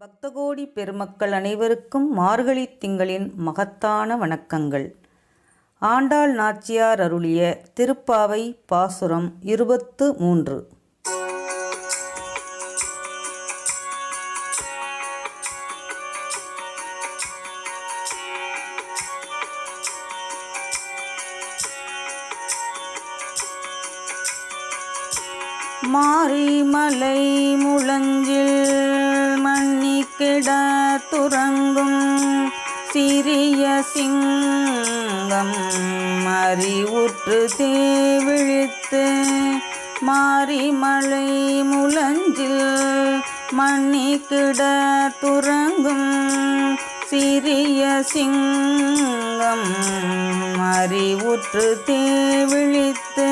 பக்தகோடி பெருமக்கள் அனைவருக்கும் மார்கழி திங்களின் மகத்தான வணக்கங்கள். ஆண்டாள் நாச்சியார் அருளிய திருப்பாவை பாசுரம் இருபத்து மூன்று. மாரிமலை முழஞ்சில் துறங்கும் சிறிய சிங்கம் அறிவுற்று தேவிழித்து மாரிமலை முழஞ்சில் மன்னிக்கிட துறங்கும் சிறிய சிங்கம் அறிவுற்று தேவிழித்து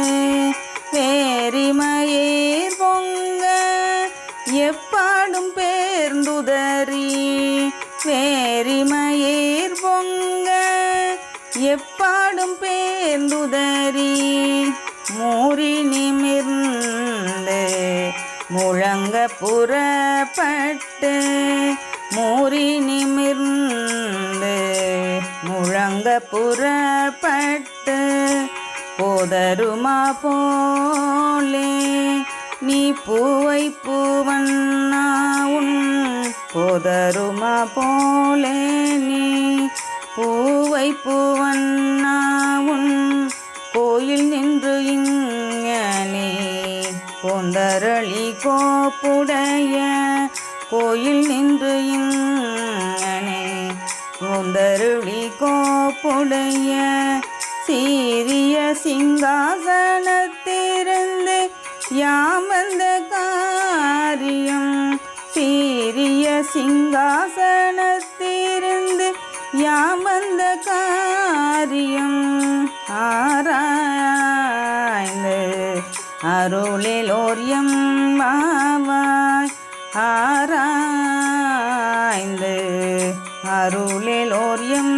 வேரிமையேர் பொங்க எப்பாடும் பேர்ந்துதறி மூறி நிமிர்ந்து முழங்க புறப்பட்டு மூறி நிமிர்ந்து முழங்க புறப்பட்டு போதருமா போலே நீ பூவை பூவண்ணா உன் போதருமா போலே நீ? பூவை பூவண்ணா உன் கோயில் நின்று இங்கனே. போந்தரளி கோப்புடைய கோயில் நின்று இங்கனே. போந்தருளி கோப்புடைய சீரிய சிங்காசனத்திருந்து யாமந்த காரியம் சீரிய சிங்காசனத்திருந்து யாமந்த காரியம் ஆராய்ந்து அருளில் ஓரியம் மாவாய் ஆராய்ந்து அருளில் அருளிலோரியம்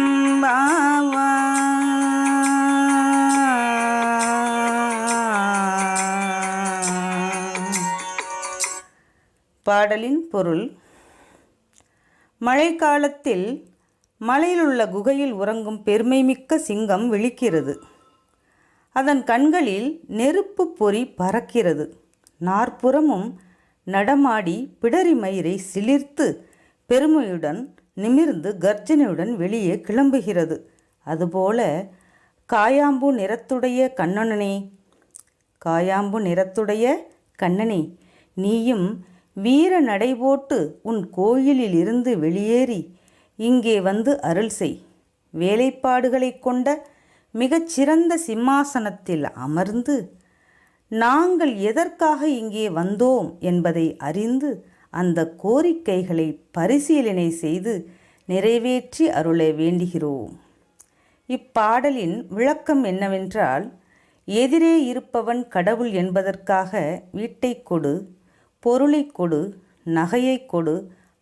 பாடலின் பொருள் மழைக்காலத்தில் மலையிலுள்ள குகையில் உறங்கும் பெருமைமிக்க சிங்கம் விழிக்கிறது. அதன் கண்களில் நெருப்பு பொறி பறக்கிறது. நாற்புறமும் நடமாடி பிடரி மயிரை சிலிர்த்து பெருமையுடன் நிமிர்ந்து கர்ஜனையுடன் வெளியே கிளம்புகிறது. அதுபோல காயாம்பு நிறத்துடைய கண்ணனனே காயாம்பு நிறத்துடைய கண்ணனே நீயும் வீர நடைபோட்டு உன் கோயிலில் இருந்து வெளியேறி இங்கே வந்து அருள் செய். வேலைப்பாடுகளைக் கொண்ட மிகச்சிறந்த சிம்மாசனத்தில் அமர்ந்து நாங்கள் எதற்காக இங்கே வந்தோம் என்பதை அறிந்து அந்த கோரிக்கைகளை பரிசீலனை செய்து நிறைவேற்றி அருள வேண்டுகிறோம். இப்பாடலின் விளக்கம் என்னவென்றால் எதிரே இருப்பவன் கடவுள் என்பதற்காக வீட்டை கொடு பொருளை கொடு நகையை கொடு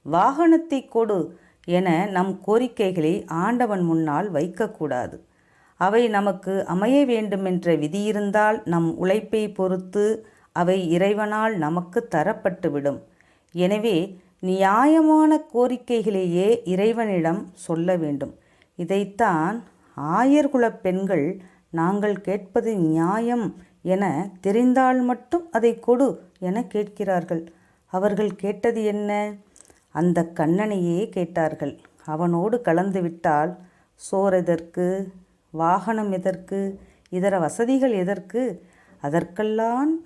வாகனத்தை கொடு என நம் கோரிக்கைகளை ஆண்டவன் முன்னால் வைக்கக்கூடாது. அவை நமக்கு அமைய வேண்டுமென்ற விதியிருந்தால் நம் உழைப்பை பொறுத்து அவை இறைவனால் நமக்கு தரப்பட்டுவிடும். எனவே நியாயமான கோரிக்கைகளையே இறைவனிடம் சொல்ல வேண்டும். இதைத்தான் ஆயர்குலப் பெண்கள் நாங்கள் கேட்பது நியாயம் என தெரிந்தால் மட்டும் அதை கொடு என கேட்கிறார்கள். அவர்கள் கேட்டது என்ன? அந்த கண்ணனையே கேட்டார்கள். அவனோடு கலந்துவிட்டால் சோர் எதற்கு? வாகனம் எதற்கு? இதர வசதிகள் எதற்கு? அதற்கெல்லாம்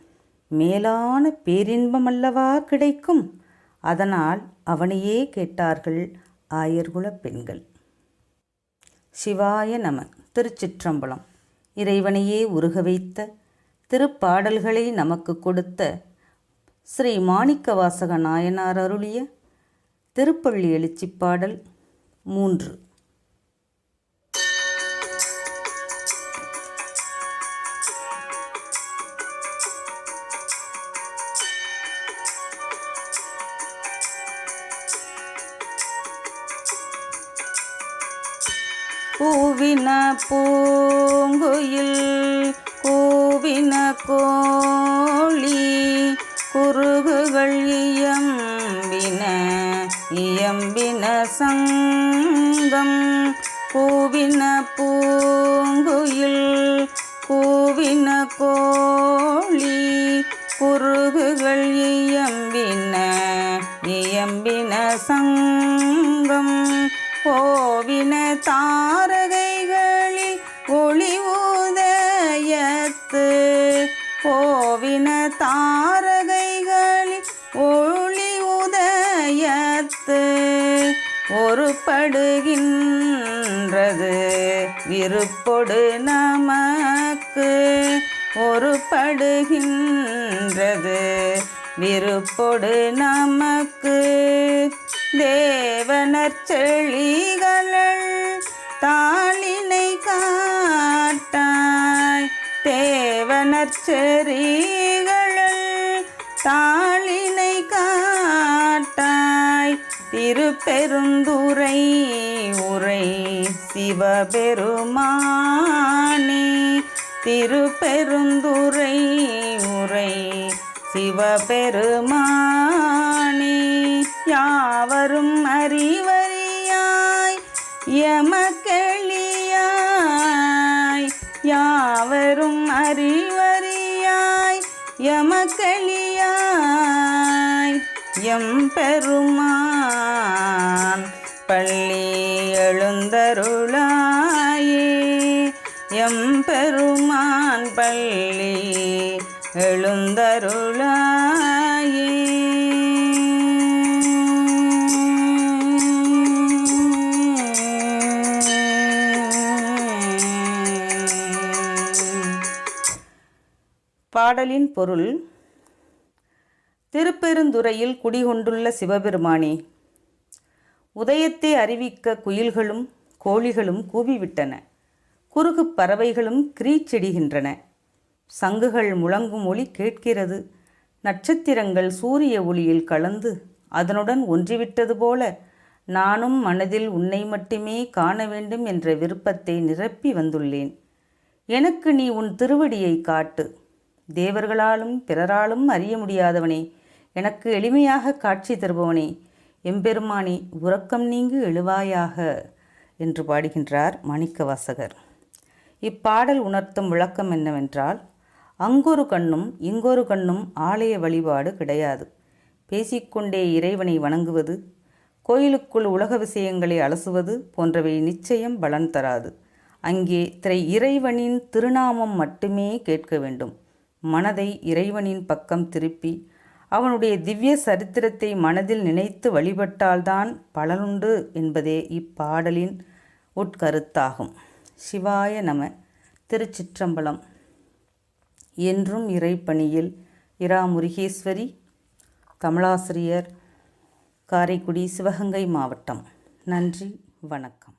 மேலான பேரின்பம் அல்லவா கிடைக்கும்? அதனால் அவனையே கேட்டார்கள் ஆயர்குல பெண்கள். சிவாய நம திருச்சிற்றம்பலம். இறைவனையே உருக வைத்த திருப்பாடல்களை நமக்கு கொடுத்த ஸ்ரீ மாணிக்கவாசக நாயனார் அருளிய திருப்பள்ளி எழுச்சிப் பாடல் மூன்று. பூவின பூங்குயில் கோழி சங்கம் கூவின பூங்குயில் கூவின கோழி குருகுகள் இயம்பின இயம்பின சங்கம் கோவின தாரை ஒரு படுகின்றது விருப்பொடு நமக்கு ஒரு படுகின்றது விருப்பொடு நமக்கு தேவனர் செழிகளள் தாளினை காட்டாய். தேவனர் செறிகளள் திருப்பெருந்துரை உரை சிவபெருமானே. திருப்பெருந்துரை உரை சிவபெருமானே. யாவரும் அறிவறியாய் யமக்களியாய் யாவரும் அறிவறியாய் யமக்களியாய் எம் பெருமா பாடலின் பொருள் திருப்பெருந்துறையில் குடிகொண்டுள்ள சிவபெருமானே உதயத்தை அறிவிக்க குயில்களும் கோழிகளும் கூவிவிட்டன. குறுகுப் பறவைகளும் கிரீச்செடிகின்றன. சங்குகள் முழங்கும் ஒளி கேட்கிறது. நட்சத்திரங்கள் சூரிய ஒளியில் கலந்து அதனுடன் ஒன்றிவிட்டது போல நானும் மனதில் உன்னை மட்டுமே காண வேண்டும் என்ற விருப்பத்தை நிரப்பி வந்துள்ளேன். எனக்கு நீ உன் திருவடியை காட்டு. தேவர்களாலும் பிறராலும் அறிய முடியாதவனே எனக்கு எளிமையாக காட்சி தருபவனே எம்பெருமானே உறக்கம் நீங்கு எழுவாயாக என்று பாடுகின்றார் மாணிக்கவாசகர். இப்பாடல் உணர்த்தும் விளக்கம் என்னவென்றால் அங்கொரு கண்ணும் இங்கொரு கண்ணும் ஆலய வழிபாடு கிடையாது. பேசிக்கொண்டே இறைவனை வணங்குவது கோயிலுக்குள் உலக விஷயங்களை அலசுவது போன்றவை நிச்சயம் பலன் தராது. அங்கே திரை இறைவனின் திருநாமம் மட்டுமே கேட்க வேண்டும். மனதை இறைவனின் பக்கம் திருப்பி அவனுடைய திவ்ய சரித்திரத்தை மனதில் நினைத்து வழிபட்டால்தான் பலனுண்டு என்பதே இப்பாடலின் உட்கருத்தாகும். சிவாய நம திருச்சிற்றம்பலம். என்றும் இறைப்பணியில் இரா முருகேஸ்வரி தமிழாசிரியர் காரைக்குடி சிவகங்கை மாவட்டம். நன்றி வணக்கம்.